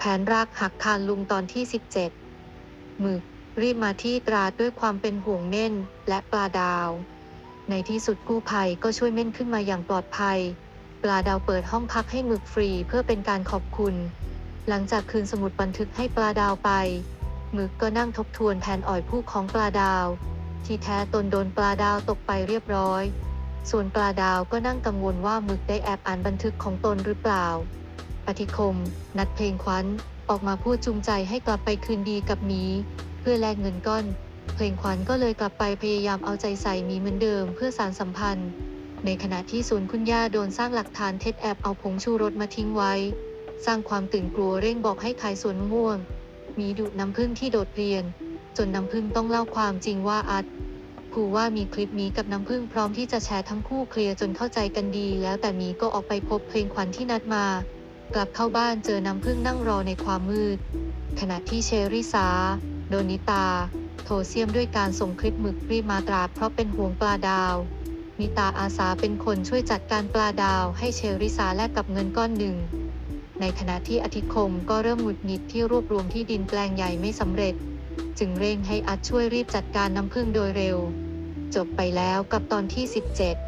แผนรักหักคานลุงตอนที่ 17 หมึก รีบมาที่ตราดด้วยความเป็นห่วงเม่นและปลาดาว ในที่สุดกู้ภัยก็ช่วยเม่นขึ้นมาอย่างปลอดภัย ปลาดาวเปิดห้องพักให้หมึกฟรีเพื่อเป็นการขอบคุณ หลังจากคืนสมุดบันทึกให้ปลาดาวไป หมึกก็นั่งทบทวนแผนอ่อยผู้ของปลาดาว ที่แท้ตนโดนปลาดาวตกไปเรียบร้อย ส่วนปลาดาวก็นั่งกังวลว่าหมึกได้แอบอ่านบันทึกของตนหรือเปล่า อธิคม นัดเพลงควันออกมาพูดจูงใจให้กลับไปคืนดีกับหมี เพื่อแลกเงินก้อน เพลงควันก็เลยกลับไปพยายามเอาใจใส่หมีเหมือนเดิมเพื่อสารสัมพันธ์ ในขณะที่ศูนย์คุณย่าโดนสร้างหลักฐานเท็จแอบเอาผงชูรสมาทิ้งไว้ สร้างความตื่นกลัวเร่งบอกให้ขายสวนม่วงมีดุน้ำพึ่งที่โดดเรียน จนน้ำพึ่งต้องเล่าความจริงว่าอัดผู้ว่ามีคลิปนี้กับน้ำพึ่งพร้อมที่จะแชร์ทั้งคู่เคลียร์จนเข้าใจกันดี แล้วแต่มีก็ออกไปพบเพลงขวัญที่นัดมา กลับเข้าบ้านเจอน้ำพึ่งนั่งรอในความมืด ขณะที่เชอริสา โดนิตา โทรเซียมด้วยการส่งคลิปหมึกรีบมาตราเพราะเป็นห่วงปลาดาว นิตาอาสาเป็นคนช่วยจัดการปลาดาวให้เชอริสาแลกกับเงินก้อนหนึ่ง ในขณะที่อธิคมก็เริ่มหงุดหงิดที่รวบรวมที่ดินแปลงใหญ่ไม่สำเร็จ จึงเร่งให้อัดช่วยรีบจัดการน้ำพึ่งโดยเร็ว จบไปแล้วกับตอนที่ 17